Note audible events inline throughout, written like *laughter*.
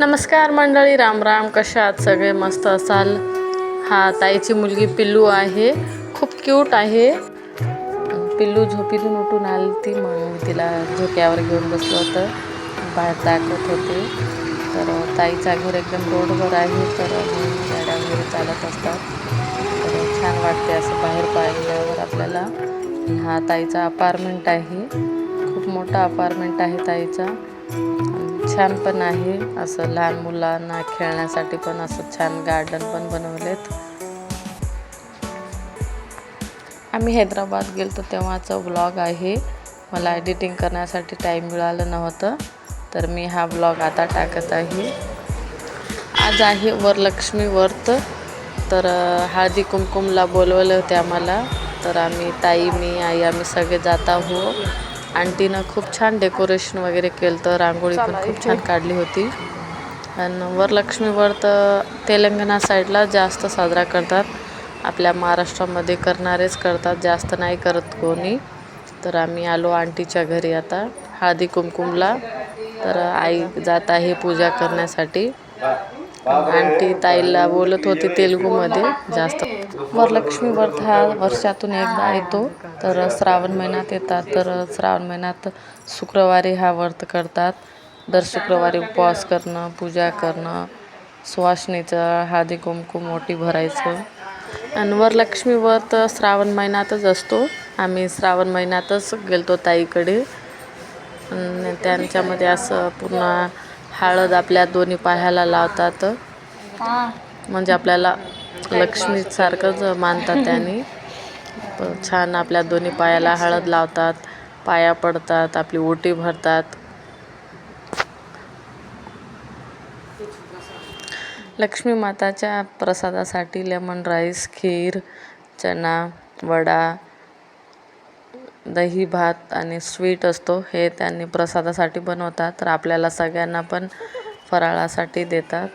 नमस्कार मंडळी राम राम. कशा आहात? सगळे मस्त असाल? हा ताईची मुलगी पिल्लू आहे. खूप क्यूट आहे. पिल्लू झोपीतून उठून आली ती मग तिला झोक्यावर घेऊन बसलं होतं. बाहेर दाखवत होते. तर ताईचा घर एकदम रोडवर आहे. तर गाड्या वगैरे चालत असतात. तर छान वाटते असं बाहेर पाहिल्यावर आपल्याला. हा ताईचा अपार्टमेंट आहे. खूप मोठा अपार्टमेंट आहे ताईचा. छान पण आहे. असं लहान मुलांना खेळण्यासाठी पण असं छान गार्डन पण बनवलेत. आम्ही हैदराबाद गेलो तेव्हाचा ब्लॉग आहे. मला एडिटिंग करण्यासाठी टाईम मिळालं नव्हतं. तर मी हा ब्लॉग आता टाकत आहे. आज आहे वरलक्ष्मी व्रत. तर हळदी कुमकुमला बोलवलं होते आम्हाला. तर आम्ही ताई मी आई आम्ही सगळे जात आहोत. आंटीनं खूप छान डेकोरेशन वगैरे केलं तर रांगोळी पण खूप छान काढली होती. आणि वरलक्ष्मी व्रत तेलंगणा साईडला जास्त साजरा करतात. आपल्या महाराष्ट्रामध्ये करणारेच करतात जास्त नाही करत कोणी. तर आम्ही आलो आंटीच्या घरी आता. हळदी कुमकुमला तर आई जात आहे पूजा करण्यासाठी. आंटी ताईला बोलत होती तेलुगूमध्ये जास्त. वरलक्ष्मी व्रत हा वर्षातून एकदा येतो. तर श्रावण महिन्यात येतात. तर श्रावण महिन्यात शुक्रवारी हा व्रत करतात. दर शुक्रवारी उपवास करणं पूजा करणं सुवासणीचं हळदी कुमकुम मोठी भरायचं. आणि वरलक्ष्मी व्रत श्रावण महिन्यातच असतो. आम्ही श्रावण महिन्यातच गेलतो ताईकडे. आणि त्यांच्यामध्ये असं पूर्ण हळद आपल्या दोन्ही पायाला लावतात. म्हणजे आपल्याला लक्ष्मीसारखंच मानतात त्यांनी. छान आपल्या दोन्ही पायाला हळद लावतात पाया पडतात आपली ओटी भरतात. लक्ष्मी माताच्या प्रसादासाठी लेमन राईस खीर चना वडा दही भात आणि स्वीट असतो हे त्यांनी प्रसादासाठी बनवतात. तर आपल्याला सगळ्यांना पण फराळासाठी देतात.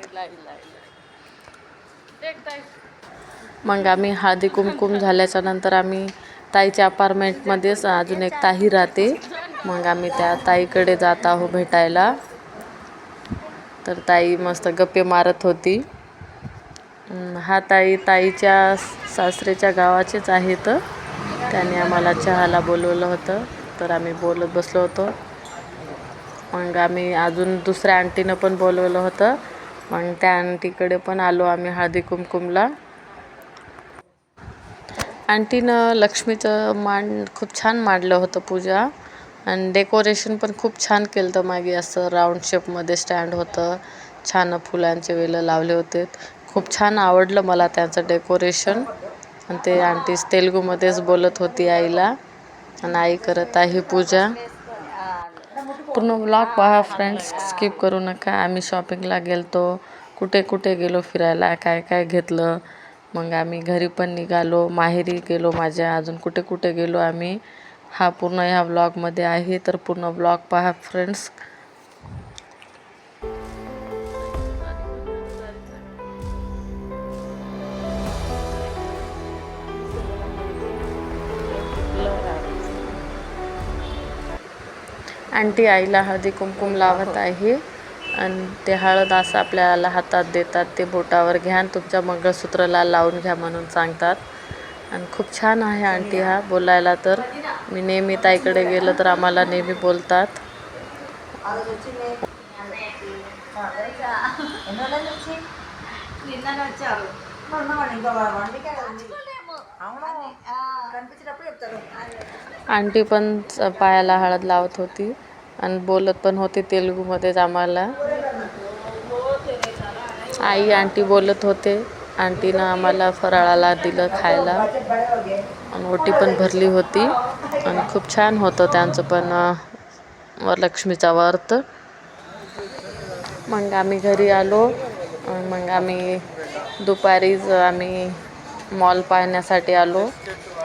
मग आम्ही हळदी कुमकुम झाल्याच्यानंतर आम्ही ताईच्या अपार्टमेंटमध्येच अजून एक ताई राहते. मग आम्ही त्या ताईकडे जात आहो भेटायला. तर ताई मस्त गप्पे मारत होती. हा ताई ताईच्या सासरेच्या गावाचेच आहेत. त्याने आम्हाला चहाला बोलवलं होतं. तर आम्ही बोलत बसलो होतो. मग आम्ही अजून दुसऱ्या आंटीनं पण बोलवलं होतं. मग त्या आंटीकडे पण आलो आम्ही हळदी कुमकुमला. आंटीनं लक्ष्मीचं मांड खूप छान मांडलं होतं पूजा. आणि डेकोरेशन पण खूप छान केलं होतं मागे. असं राऊंड शेपमध्ये स्टँड होतं. छान फुलांचे वेलं लावले होते. खूप छान आवडलं मला त्यांचं डेकोरेशन. आणि ते आंटीस तेलुगूमध्येच बोलत होती आईला. आणि आई करत आहे पूजा. पूर्ण ब्लॉग पहा फ्रेंड्स स्किप करू नका. आम्ही शॉपिंगला गेलतो. कुठे कुठे गेलो फिरायला काय काय घेतलं. मग आम्ही घरी पण निघालो. माहेरी गेलो माझ्या. अजून कुठे कुठे गेलो आम्ही. हा पूर्ण ह्या ब्लॉगमध्ये आहे. तर पूर्ण ब्लॉग पहा फ्रेंड्स आंटी आईला हळदी कुमकुम लावत आहे. आणि ते हळद असं आपल्याला हातात देतात. ते बोटावर घ्या आणि तुमच्या मंगळसूत्राला लावून घ्या म्हणून सांगतात. आणि खूप छान आहे आंटी हा बोलायला तर. मी नेहमी ताईकडे गेलं तर आम्हाला नेहमी बोलतात. *laughs* आंटी पण पायाला हळद लावत होती आणि बोलत पण होती तेलुगूमध्येच आम्हाला. आई आंटी बोलत होते. आंटीनं आम्हाला फराळाला दिलं खायला. आणि ओटी पण भरली होती. आणि खूप छान होतं त्यांचं पण वरलक्ष्मीचा व्रत. मग आम्ही घरी आलो. मग आम्ही दुपारीच आम्ही मॉल पाहण्यासाठी आलो.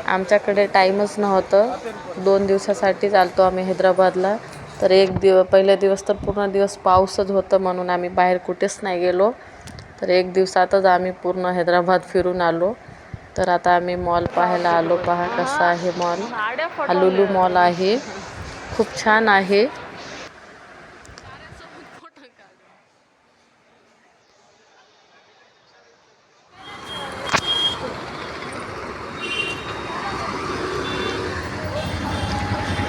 आमच्याकडे टाईमच नव्हतं. दोन दिवसासाठीच आलतो आम्ही हैदराबादला. तर एक दिव पहिल्या दिवस तर पूर्ण दिवस पाऊसच होतं म्हणून आम्ही बाहेर कुठेच नाही गेलो. तर एक दिवसातच आम्ही पूर्ण हैदराबाद फिरून आलो. तर आता आम्ही मॉल पाहायला आलो. पहा कसा आहे मॉल. हा लुलू मॉल आहे. खूप छान आहे.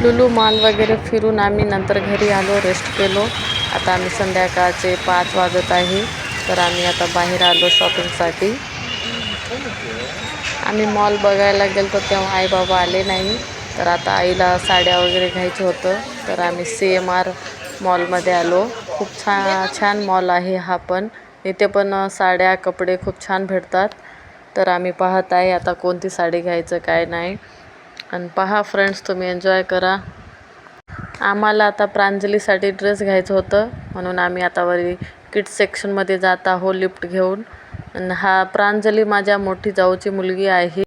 लुलू मॉल वगैरे फिरून आम्ही नंतर घरी आलो रेस्ट केलो. आता आम्ही संध्याकाळचे पाच वाजत आहे तर आम्ही आता बाहेर आलो शॉपिंगसाठी आम्ही मॉल बघायला गेलो तेव्हा आई बाबा आले नाही तर आता आईला साड्या वगैरे घ्यायचं होतं तर आम्ही सी एम आर मॉलमध्ये आलो. खूप छान छान मॉल आहे हा पण. इथे पण साड्या कपडे खूप छान भेटतात. तर आम्ही पाहत आहे आता कोणती साडी घ्यायचं काय नाही. आणि पहा फ्रेंड्स तुम्ही एन्जॉय करा. आम्हाला आता प्रांजलीसाठी ड्रेस घ्यायचं होतं म्हणून आम्ही आता वरी किड्स सेक्शनमध्ये जात आहो लिफ्ट घेऊन. आणि हा प्रांजली माझ्या मोठी जाऊची मुलगी आहे.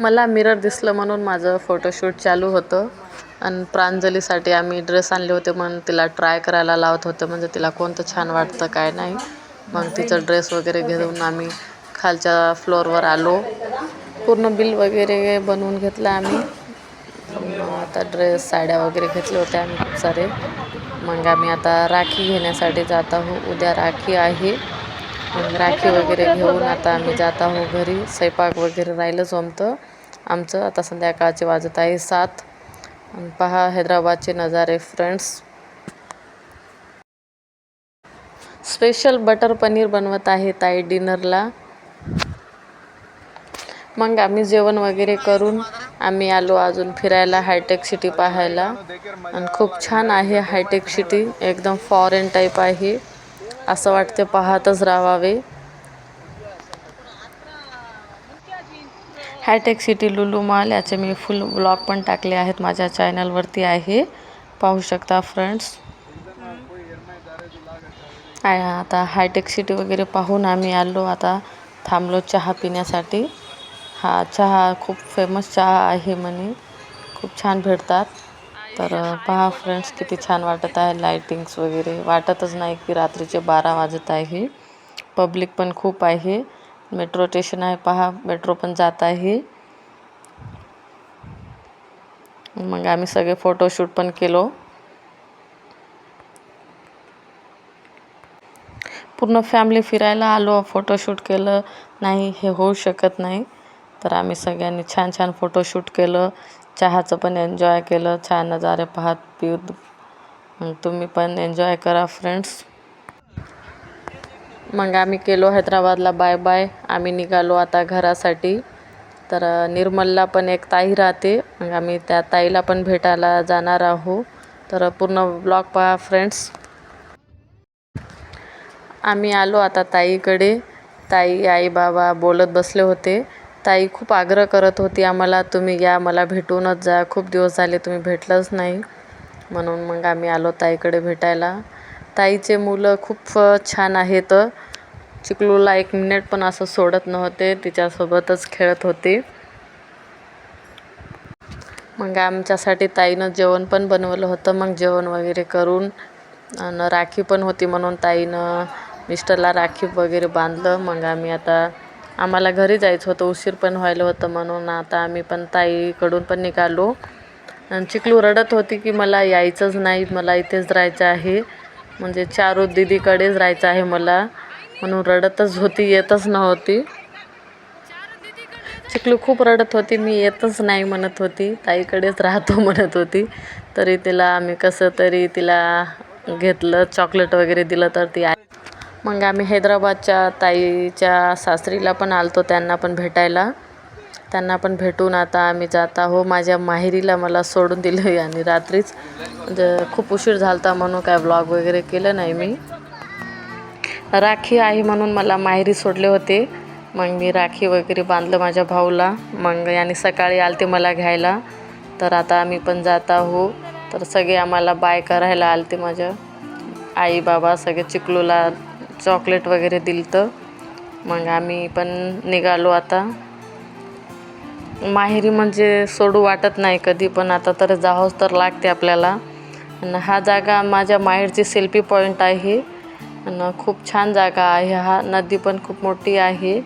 मला मिरर दिसलं म्हणून माझं फोटोशूट चालू होतं. आणि प्रांजलीसाठी आम्ही ड्रेस आणले होते म्हणून तिला ट्राय करायला लावत होतं. म्हणजे तिला कोणतं छान वाटतं काय नाही. मग तिचं ड्रेस वगैरे घेऊन आम्ही खालच्या फ्लोअरवर आलो. पूर्ण बिल वगैरे बनवून घेतलं आम्ही. मग आता ड्रेस साड्या वगैरे घेतले होते आम्ही खूप सारे. मग आम्ही आता राखी घेण्यासाठी जात आहो. उद्या राखी आहे. मग राखी वगैरे घेऊन आता आम्ही जात आहो घरी. स्वयंपाक वगैरे राहिलं जमतं. आमचं आता संध्याकाळचे वाजत आहे सात. पहा हैदराबादचे नजारे फ्रेंड्स स्पेशल बटर पनीर बनवत आहे ताई डिनरला मग आम्ही जेवण वगैरे करून आम्ही आलो अजून फिरायला हायटेक सिटी पाहायला. आणि खूप छान आहे हायटेक सिटी एकदम फॉरेन टाईप आहे. असं वाटते पाहतच राहावे. हायटेक सिटी लुलू मॉल याचे मी फुल ब्लॉग पण टाकले आहेत. माझ्या चॅनलवरती आहे. पाहू शकता फ्रेंड्स आता हायटेक सिटी वगैरे पाहून आम्ही आलो. आता थांबलो चहा पिण्यासाठी. हा चहा खूप फेमस चहा आहे म्हणे. खूप छान भेटतात. तर पहा फ्रेंड्स किती छान वाटत आहे लाईटिंग्स वगैरे. वाटतच नाही की रात्रीचे बारा वाजत आहे. पब्लिक पण खूप आहे. मेट्रो स्टेशन आहे पहा मेट्रो पण जात आहे. मग आम्ही सगळे फोटोशूट पण केलो. पूर्ण फॅमिली फिरायला आलो फोटोशूट केलं. नाही हे होऊ शकत नाही. तर आम्ही सगळ्यांनी छान छान फोटोशूट केलं. चहाचं पण एन्जॉय केलं. छान नजारे पाहत पिऊत. तुम्ही पण एन्जॉय करा फ्रेंड्स मग आम्ही केलो हैदराबादला बाय बाय आम्ही निघालो आता घरासाठी. तर निर्मलला पण एक ताई राहते. मग आम्ही त्या ताईला पण भेटायला जाणार आहो तर पूर्ण ब्लॉग पहा फ्रेंड्स आम्ही आलो आता ताईकडे. ताई आई बाबा बोलत बसले होते. ताई खूप आग्रह करत होती आम्हाला तुम्ही या मला भेटूनच जा. खूप दिवस झाले तुम्ही भेटलंच नाही. म्हणून मग आम्ही आलो ताईकडे भेटायला. ताईचे मुलं खूप छान आहेत. चिकलूला एक मिनिट पण असं सोडत नव्हते. तिच्यासोबतच खेळत होते. मग आमच्यासाठी ताईनं जेवण पण बनवलं होतं. मग जेवण वगैरे करून आणि राखी पण होती म्हणून ताईनं मिस्टरला राखी वगैरे बांधलं. मग आम्ही आता आम्हाला घरी जायचं होतं. उशीर पण व्हायला होतं म्हणून आता आम्ही पण ताईकडून पण निघालो. आणि चिकलू रडत होती की मला यायचंच नाही. मला इथेच राहायचं आहे. म्हणजे चारू दीदीकडेच राहायचं आहे मला. म्हणून रडतच होती येतच नव्हती. चिकलू खूप रडत होती मी येतच नाही म्हणत होती. ताईकडेच राहतो *laughs* म्हणत होती. तरी तिला आम्ही कसं तरी तिला घेतलं चॉकलेट वगैरे दिलं तर ती आ मग आम्ही हैदराबादच्या ताईच्या सासरीला पण आलतो त्यांना पण भेटायला. त्यांना पण भेटून आता आम्ही जात हो माझ्या माहेरीला मला सोडून दिलं आणि रात्रीच. म्हणजे खूप उशीर झाला होता म्हणून काय ब्लॉग वगैरे केलं नाही मी. राखी आहे म्हणून मला माहेरी सोडले होते. मग मी राखी वगैरे बांधलं माझ्या भाऊला. मग याने सकाळी आलते मला घ्यायला. तर आता आम्ही पण जात आहो. तर सगळे आम्हाला बाय करायला आलते माझ्या आई बाबा सगळे चिकलूला चॉकलेट वगैरे दिलं तर मग आम्ही पण निघालो आता. माहेरी म्हणजे सोडू वाटत नाही कधी पण आता तर जावंच तर लागते आपल्याला. आणि हा जागा माझ्या माहेरची सेल्फी पॉईंट आहे. आणि खूप छान जागा आहे हा. नदी पण खूप मोठी आहे.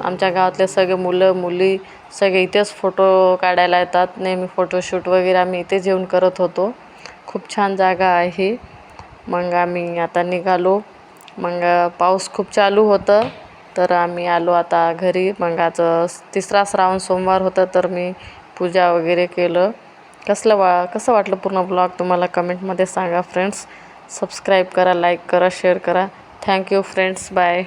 आमच्या गावातले सगळे मुलं मुली सगळे इथेच फोटो काढायला येतात. नेहमी फोटोशूट वगैरे आम्ही इथेच येऊन करत होतो. खूप छान जागा आहे. मग आम्ही आता निघालो. मग पाऊस खूप चालू होतं. तर आम्ही आलो आता घरी. मग आज तिसरा श्रावण सोमवार होता तर मी पूजा वगैरे केलं. कसलं वा कसं वाटलं पूर्ण ब्लॉग तुम्हाला कमेंटमध्ये सांगा फ्रेंड्स सबस्क्राईब करा लाईक करा शेअर करा. Thank you friends bye